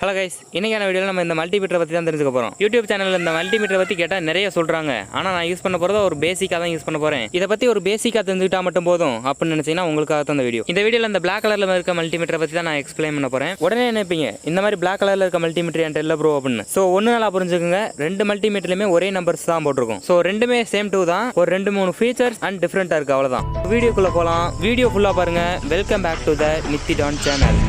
Hello guys இன்னைக்கான வீடியோவில் நம்ம இந்த மல்டிமீட்டரை பற்றி தான் தெரிஞ்சுக்க போகிறோம் யூடியூப் சேனலில் இந்த மல்டிமீட்டரை பற்றி கேட்டால் நிறைய சொல்கிறாங்க ஆனால் நான் யூஸ் பண்ண போகிறத ஒரு பேசிக்காக தான் யூஸ் பண்ண போகிறேன் இதை பற்றி ஒரு பேசிக்காக தெரிஞ்சுக்கிட்டா மட்டும் போதும் அப்படின்னு நினச்சிங்கன்னா உங்களுக்காக தான் இந்த வீடியோ இந்த வீடியோவில் இந்த பிளாக் கலரில் இருக்க மல்டிமீட்டரை பற்றி தான் நான் எக்ஸ்பிளைன் பண்ண போகிறேன் உடனே நினைப்பீங்க இந்த மாதிரி பிளாக் கலரில் இருக்க மல்டிமீட்டர் என்கிட்ட இல்லை ப்ரோ அப்படின்னு. ஸோ ஒன்று நாளாக புரிஞ்சுக்கோங்க. ரெண்டு மல்டிமீட்டர்லையுமே ஒரே நம்பர்ஸ் தான் போட்டிருக்கும். ஸோ ரெண்டுமே சேம் டூ தான். ஒரு ரெண்டு மூணு ஃபீச்சர்ஸ் அண்ட் டிஃப்ரெண்ட்டாக இருக்குது அவ்வளோதான் வீடியோக்குள்ளே போகலாம் வீடியோ ஃபுல்லாக பாருங்கள் welcome back to the Nithi Don channel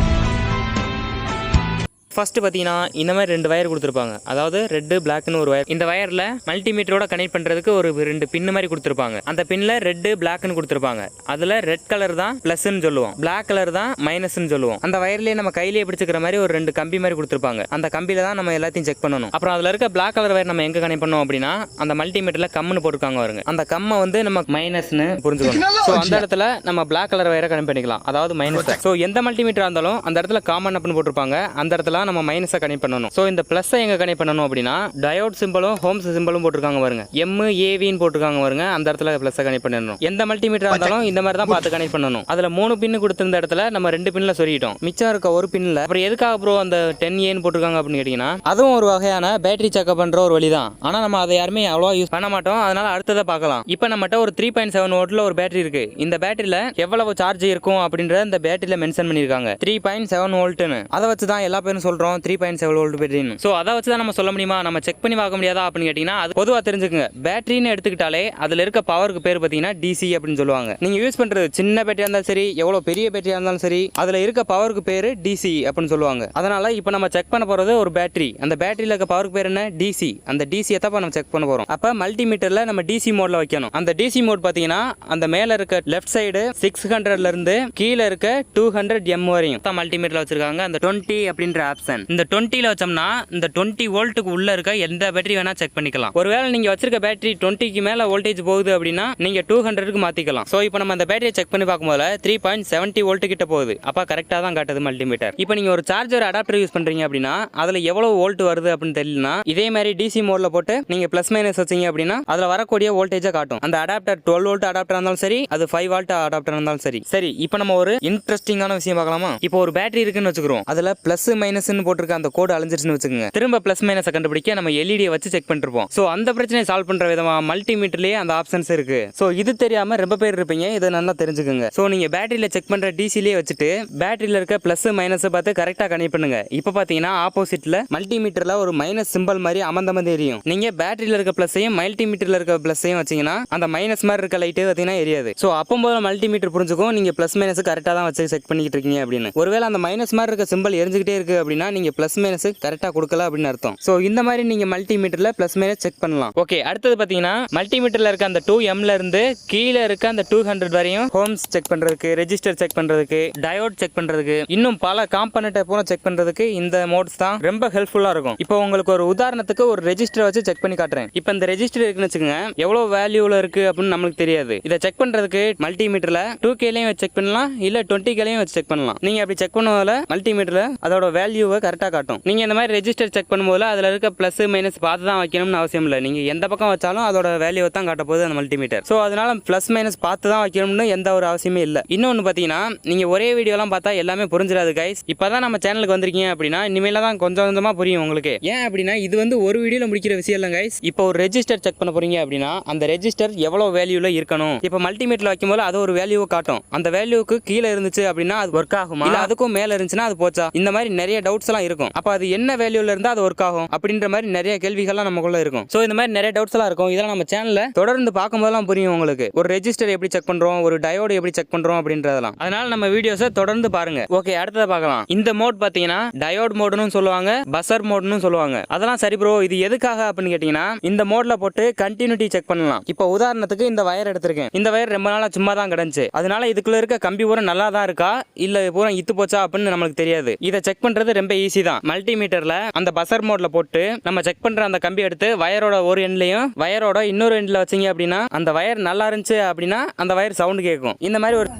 first பார்த்தீங்கன்னா இந்த மாதிரி ரெண்டு வயர் கொடுத்துருப்பாங்க. அதாவது ரெட்டு பிளாக்னு ஒரு வயர் இந்த வயரில் மல்டிமீட்டரோட கனெக்ட் பண்ணுறதுக்கு ஒரு ரெண்டு பின் மாதிரி கொடுத்துருப்பாங்க. அந்த பின்னில் ரெட்டு பிளாக்னு கொடுத்துருப்பாங்க. அதில் ரெட் கலர் தான் ப்ளஸ்ன்னு சொல்லுவோம். பிளாக் கலர் தான் மைனஸ்னு சொல்லுவோம். அந்த வயர்லேயே நம்ம கையிலேயே பிடிச்சிக்கிற மாதிரி ஒரு ரெண்டு கம்பி மாதிரி கொடுத்துருப்பாங்க. அந்த கம்பியில தான் நம்ம எல்லாத்தையும் செக் பண்ணணும். அப்புறம் அதில் இருக்க பிளாக் கலர் வயர் நம்ம எங்கே கனெக்ட் பண்ணோம் அப்படின்னா அந்த மல்டிமீட்டரில் கம்முன்னு போட்டிருக்காங்க பாருங்க. அந்த கம்மை வந்து நம்ம மைனஸ்னு புரிஞ்சுக்கணும் ஸோ அந்த இடத்துல நம்ம பிளாக் கலர் வயரை கனெக்ட் பண்ணிக்கலாம். அதாவது மைனஸ் ஸோ எந்த மல்டிமீட்டர் இருந்தாலும் அந்த இடத்துல காமன் அப்படின்னு போட்டிருப்பாங்க. அந்த இடத்துல நம்ம மைனஸை கனெக்ட் பண்ணணும். ஸோ இந்த ப்ளஸ்ஸை எங்க கனெக்ட் பண்ணணும் அப்படின்னா டயோட் சிம்பிளும் ஹோம்ஸ் சிம்பிளும் போட்டிருக்காங்க பாருங்க. எம் ஏவின்னு போட்டிருக்காங்க பாருங்க. அந்த இடத்துல ப்ளஸ்ஸை கனெக்ட் பண்ணணும் எந்த மல்டிமீட்டர் இருந்தாலும் இந்த மாதிரி தான் பார்த்து கனெக்ட் பண்ணணும். அதுல மூணு பின்னு கொடுத்திருந்த இடத்துல நம்ம ரெண்டு பின்ல சொருகிட்டோம் மிச்சம் இருக்க ஒரு பின்ல அப்புறம் எதுக்காக ப்ரோ அந்த டென் ஏன்னு போட்டிருக்காங்க அப்படின்னு கேட்டீங்கன்னா அதுவும் ஒரு வகையான பேட்டரி செக்அப் பண்ற ஒரு வழி தான் ஆனா நம்ம அதை யாருமே அவ்வளோவா யூஸ் பண்ண மாட்டோம். அதனால அடுத்ததை பார்க்கலாம். இப்போ நம்மகிட்ட ஒரு த்ரீ பாயிண்ட் செவன் வோல்ட்ல ஒரு பேட்டரி இருக்கு. இந்த பேட்டரியில எவ்வளவு சார்ஜ் இருக்கும் அப்படின்றத இந்த பேட்டரியில மென்ஷன் பண்ணிருக்காங்க த்ரீ பாயிண்ட் செவன் வோல்ட்னு அதை வச்சு தான் எல்லா பேரும் சொல்றோம் த்ரீ பாயிண்ட் செவன் வோல்ட் பேட்டரின்னு ஸோ அதை வச்சு தான் நம்ம சொல்ல முடியுமா? நம்ம செக் பண்ணி பார்க்க முடியாதா அப்படின்னு கேட்டீங்கன்னா அது பொதுவாக தெரிஞ்சுக்கங்க. பேட்டரின்னு எடுத்துக்கிட்டாலே அதில் இருக்க பவருக்கு பேர் பார்த்தீங்கன்னா டிசி அப்படின்னு சொல்லுவாங்க. நீங்க யூஸ் பண்றது சின்ன பேட்டரியா இருந்தாலும் சரி எவ்வளோ பெரிய பேட்டரியா இருந்தாலும் சரி அதில் இருக்க பவருக்கு பேர் டிசி அப்படின்னு சொல்லுவாங்க. அதனால இப்போ நம்ம செக் பண்ண போறது ஒரு பேட்டரி அந்த பேட்டரியில் இருக்க பவருக்கு பேர் என்ன? டிசி அந்த டிசி தான் நம்ம செக் பண்ண போறோம். அப்போ மல்டிமீட்டரில் நம்ம டிசி மோட்ல வைக்கணும். அந்த டிசி மோட் பார்த்தீங்கன்னா அந்த மேல இருக்க லெஃப்ட் சைடு சிக்ஸ் ஹண்ட்ரட்ல இருந்து கீழே இருக்க டூ ஹண்ட்ரட் எம் வரையும். தான் வச்சிருக்காங்க. அந்த டுவெண்ட்டி அப்படின்ற ஆப்ஷன் இந்த டுவெண்ட்டியில் வச்சோம்னா இந்த டுவெண்ட்டி வோல்ட்டுக்கு உள்ள இருக்க எந்த பேட்டரி வேணா செக் பண்ணிக்கலாம். ஒருவேளை நீங்க வச்சிருக்க பேட்டரி டுவெண்ட்டிக்கு மேல வோல்டேஜ் போகுது அப்படின்னா நீங்க டூ ஹண்ட்ரடுக்கு மாத்திக்கலாம். ஸோ இப்போ நம்ம அந்த பேட்டரியை செக் பண்ணி பார்க்கும்போது த்ரீ பாயிண்ட் செவன்ட்டி வோல்ட் கிட்ட போகுது. அப்பா கரெக்டாக தான் காட்டுது மல்டிமீட்டர் இப்போ நீங்க ஒரு சார்ஜர் அடாப்டர் யூஸ் பண்றீங்க அப்படின்னா அதுல எவ்வளவு வோல்ட் வருது அப்படின்னு தெரியலனா இதே மாதிரி டிசி மோட்ல போட்டு நீங்க பிளஸ் மைனஸ் வச்சீங்க அப்படின்னா அதுல வரக்கூடிய வோல்டேஜை காட்டும். அந்த அடாப்டர் டுவெல் வோல்ட் அடாப்டர் இருந்தாலும் சரி அது ஃபைவ் வோல்ட் அடாப்டர் இருந்தாலும் சரி. சரி இப்போ நம்ம ஒரு இன்ட்ரெஸ்டிங்கான விஷயம் பார்க்கலாமா? இப்போ ஒரு பேட்டரி இருக்குன்னு வச்சுக்கிறோம். அதுல பிளஸ் மைனஸ்னு போட்டிருக்க அந்த கோடு அழிஞ்சிருச்சுன்னு வச்சுக்கோங்க. திரும்ப பிளஸ் மைனஸை கண்டுபிடிக்க நம்ம எல்இடியை வச்சு செக் பண்ணிருப்போம். ஸோ அந்த பிரச்சனையை சால்வ் பண்ற விதமாக மல்டிமீட்டர்லேயே அந்த ஆப்ஷன்ஸ் இருக்கு. ஸோ இது தெரியாம ரொம்ப பேர் இருப்பீங்க. இதை நல்லா தெரிஞ்சுக்கோங்க. ஸோ நீங்க பேட்டரியில் செக் பண்ற டிசிலே வச்சுட்டு பேட்டரியில் இருக்க ப்ளஸ் மைனஸ் பார்த்து கரெக்டாக கனெக்ட் பண்ணுங்க. இப்போ பார்த்தீங்கன்னா ஆப்போசிட்ல மல்டிமீட்டர்ல ஒரு மைனஸ் சிம்பிள் மாதிரி அமர்ந்த மாதிரி எரியும். நீங்க பேட்டரியில் இருக்க ப்ளஸ்ஸையும் மல்டிமீட்டர்ல இருக்க ப்ளஸ்ஸையும் வச்சீங்கன்னா அந்த மைனஸ் மாதிரி இருக்க லைட்டு பார்த்தீங்கன்னா எரியாது. ஸோ அப்போ போதும் மல்டிமீட்டர் புரிஞ்சுக்கும். நீங்க ப்ளஸ் மைனஸ் கரெக்டாக தான் வச்சு செக் பண்ணிக்கிட்டு இருக்கீங்க அப்படின்னு. ஒருவேளை அந்த மைனஸ் மாதிரி இருக்க சிம்பிள் எரிஞ்சுக்கிட்டே இருக்கு அப்படின்னு நீங்க பிளஸ் மைனஸ் கரெக்டாக கொடுக்கல அப்படின்னு அர்த்தம். ஸோ இந்த மாதிரி நீங்க மல்டிமீட்டர்ல பிளஸ் மைனஸ் செக் பண்ணலாம். ஓகே அடுத்தது பார்த்தீங்கன்னா மல்டிமீட்டர்ல இருக்க அந்த டூ எம்ல இருந்து கீழே இருக்க அந்த டூ ஹண்ட்ரட் வரையும் ஹோம்ஸ் செக் பண்றதுக்கு ரெஜிஸ்டர் செக் பண்றதுக்கு டயோட் செக் பண்றதுக்கு இன்னும் பல காம்பனட்டை பூரா செக் பண்றதுக்கு இந்த மோட்ஸ் தான் ரொம்ப ஹெல்ப்ஃபுல்லா இருக்கும். இப்போ உங்களுக்கு ஒரு உதாரணத்துக்கு ஒரு ரெஜிஸ்டர் வச்சு செக் பண்ணி காட்டுறேன். இப்போ இந்த ரெஜிஸ்டர் இருக்குன்னு வச்சுக்கோங்க எவ்வளவு வேல்யூல இருக்கு அப்படின்னு நம்மளுக்கு தெரியாது. இதை செக் பண்றதுக்கு மல்டிமீட்டர்ல டூ கேலையும் வச்சு செக் பண்ணலாம் இல்ல டுவெண்ட்டி கேலையும் வச்சு செக் பண்ணலாம். நீங்க அப்படி செக் பண்ணுவதில் மல்டிமீட்டர்ல அதோட வேல்யூ வேல்யூவை கரெக்டாக காட்டும். நீங்கள் இந்த மாதிரி ரெஜிஸ்டர் செக் பண்ணும்போது அதில் இருக்க ப்ளஸ் மைனஸ் பார்த்து தான் வைக்கணும்னு அவசியம் இல்லை. நீங்கள் எந்த பக்கம் வச்சாலும் அதோட வேல்யூவை தான் காட்ட போகுது அந்த மல்டிமீட்டர் ஸோ அதனால ப்ளஸ் மைனஸ் பார்த்து தான் வைக்கணும்னு எந்த ஒரு அவசியமே இல்லை. இன்னொன்று பார்த்தீங்கன்னா நீங்கள் ஒரே வீடியோலாம் பார்த்தா எல்லாமே புரிஞ்சிடாது கைஸ் இப்போதான் நம்ம சேனலுக்கு வந்திருக்கீங்க அப்படின்னா இனிமேல் தான் கொஞ்சம் கொஞ்சமாக புரியும் உங்களுக்கு. ஏன் அப்படின்னா இது வந்து ஒரு வீடியோவில் முடிக்கிற விஷயம் இல்லை கைஸ் இப்போ ஒரு ரெஜிஸ்டர் செக் பண்ண போறீங்க அப்படின்னா அந்த ரெஜிஸ்டர் எவ்வளோ வேல்யூவில் இருக்கணும்? இப்போ மல்டிமீட்டர்ல வைக்கும்போது அது ஒரு வேல்யூவை காட்டும். அந்த வேல்யூக்கு கீழே இருந்துச்சு அப்படின்னா அது ஒர்க் ஆகுமா? இல்லை அதுக்கும் மேலே இருந்துச்சுன்னா அது போச்சா? இந்த மாதிரி நிறைய டவுட் டவுட்ஸ் எல்லாம் இருக்கும். அப்ப அது என்ன வேல்யூல இருந்தா அது ஒர்க் ஆகும் அப்படின்ற மாதிரி நிறைய கேள்விகள்லாம் நமக்குள்ள இருக்கும். ஸோ இந்த மாதிரி நிறைய டவுட்ஸ் எல்லாம் இருக்கும். இதெல்லாம் நம்ம சேனல்ல தொடர்ந்து பார்க்கும்போதெல்லாம் புரியும் உங்களுக்கு. ஒரு ரெஜிஸ்டர் எப்படி செக் பண்றோம் ஒரு டயோடு எப்படி செக் பண்றோம் அப்படின்றதெல்லாம். அதனால நம்ம வீடியோஸை தொடர்ந்து பாருங்க. ஓகே அடுத்ததை பார்க்கலாம். இந்த மோட் பாத்தீங்கன்னா டயோட் மோடுன்னு சொல்லுவாங்க பசர் மோடுன்னு சொல்லுவாங்க. அதெல்லாம் சரி ப்ரோ இது எதுக்காக அப்படின்னு கேட்டீங்கன்னா இந்த மோட்ல போட்டு கண்டினியூட்டி செக் பண்ணலாம். இப்போ உதாரணத்துக்கு இந்த வயர் எடுத்திருக்கேன். இந்த வயர் ரொம்ப நாளா சும்மா தான் கிடந்துச்சு. அதனால இதுக்குள்ள இருக்க கம்பி பூரா நல்லா தான் இருக்கா? இல்ல பூரா இத்து போச்சா அப்படின்னு நம்மளுக்கு தெரியாது. இதை செக் பண்றது ரொம்ப ஈஸி தான். மல்டிமீட்டர்ல அந்த பசர் மோட்ல போட்டு நம்ம செக் பண்ற அந்த கம்பி எடுத்து வயரோட ஒரு எண்ட்லயும் வயரோட இன்னொரு எண்ட்ல வச்சீங்க அப்படின்னா அந்த வயர் நல்லா இருந்துச்சு அப்படின்னா அந்த வயர் சவுண்ட் கேட்கும் இந்த மாதிரி ஒரு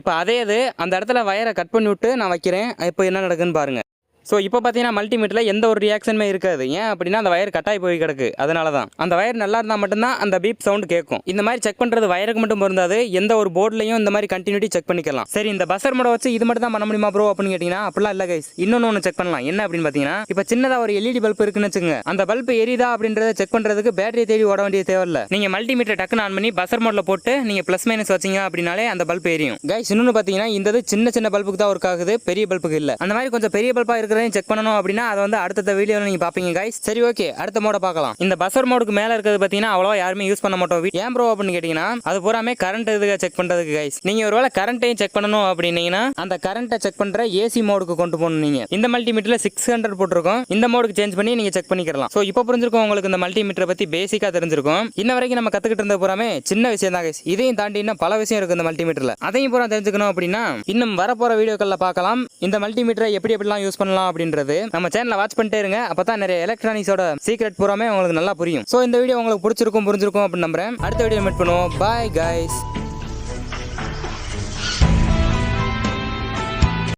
இப்போ அதே இது அந்த இடத்துல வயரை கட் பண்ணி விட்டு நான் வைக்கிறேன். இப்போ என்ன நடக்குன்னு பாருங்க. ஸோ இப்போ பார்த்தீங்கன்னா மல்டிமீட்டரில் எந்த ஒரு ரியாக்ஷனுமே இருக்காது. ஏன் அப்படின்னா அந்த வயர் கட்டாய் போய் கிடக்கு. அதனால தான் அந்த வயர் நல்லா இருந்தால் மட்டும்தான் அந்த பீப் சவுண்ட் கேட்கும். இந்த மாதிரி செக் பண்ணுறது வயருக்கு மட்டும் பொருந்தாது. எந்த ஒரு போர்ட்லையும் இந்த மாதிரி கண்டினியூட்டி செக் பண்ணிக்கலாம். சரி இந்த பஸ்ஸர் மோட வச்சு இது மட்டும் தான் பண்ண முடியுமா ப்ரோ அப்படின்னு கேட்டிங்கன்னா அப்படிலாம் இல்லை கைஸ் இன்னொன்று ஒன்று செக் பண்ணலாம். என்ன அப்படின்னு பார்த்தீங்கன்னா இப்போ சின்னதாக ஒரு எல்இடி பல்ப் இருக்குன்னு வச்சுங்க அந்த பல்ப் எரியுதா அப்படின்றத செக் பண்ணுறதுக்கு பேட்டரி தேடி ஓட வேண்டிய தேவையில்ல. நீங்கள் மல்டிமீட்டர் டக்குன்னு ஆன் பண்ணி பஸ்ஸர் மோட்டில் போட்டு நீங்கள் ப்ளஸ் மைனஸ் வச்சீங்க அப்படின்னாலே அந்த பல்ப் எரியும். கைஸ் இன்னொன்று பார்த்தீங்கன்னா இந்த இது சின்ன சின்ன பல்புக்கு தான் ஒர்க் ஆகுது. பெரிய பல்புக்கு இல்லை. அந்த மாதிரி கொஞ்சம் பெரிய பல்பாக இருக்கிறதையும் செக் பண்ணணும் அப்படின்னா அதை வந்து அடுத்த வீடியோவில் நீங்கள் பார்ப்பீங்க கைஸ் சரி ஓகே அடுத்த மோட பார்க்கலாம். இந்த பஸ்ஸர் மோடுக்கு மேலே இருக்கிறது பார்த்தீங்கன்னா அவ்வளோவா யாருமே யூஸ் பண்ண மாட்டோம். ஏன் ப்ரோ அப்படின்னு கேட்டிங்கன்னா அது பூராமே கரண்ட் இதுக்கு செக் பண்ணுறதுக்கு கைஸ் நீங்கள் ஒருவேளை கரண்ட்டையும் செக் பண்ணணும் அப்படின்னீங்கன்னா அந்த கரண்ட்டை செக் பண்ணுற ஏசி மோடுக்கு கொண்டு போகணும் நீங்கள் இந்த மல்டிமீட்டரில் சிக்ஸ் ஹண்ட்ரட் போட்டிருக்கோம். இந்த மோடுக்கு சேஞ்ச் பண்ணி நீங்கள் செக் பண்ணிக்கலாம் ஸோ இப்போ புரிஞ்சிருக்கும் உங்களுக்கு இந்த மல்டிமீட்டரை பற்றி பேசிக்காக தெரிஞ்சிருக்கும். இன்ன வரைக்கும் நம்ம கற்றுக்கிட்டு இருந்த பூராமே சின்ன விஷயம் தான் கைஸ் இதையும் தாண்டி இன்னும் பல விஷயம் இருக்குது இந்த மல்டிமீட்டரில் அதையும் பூரா தெரிஞ்சுக்கணும் அப்படின்னா இன்னும் வரப்போகிற வீடியோக்களில் பார்க்கலாம். இந்த மல்டிமீட்டரை எப்படி எப்படிலாம் யூஸ் பண்ணலாம் பண்ணலாம் அப்படின்றது. நம்ம சேனலை வாட்ச் பண்ணிட்டே இருங்க. அப்போ தான் நிறைய எலக்ட்ரானிக்ஸோட சீக்ரெட் பூராமே உங்களுக்கு நல்லா புரியும். ஸோ இந்த வீடியோ உங்களுக்கு பிடிச்சிருக்கும் புரிஞ்சிருக்கும் அப்படின்னு நம்புறேன். அடுத்த வீடியோ மீட் பண்ணுவோம். Bye guys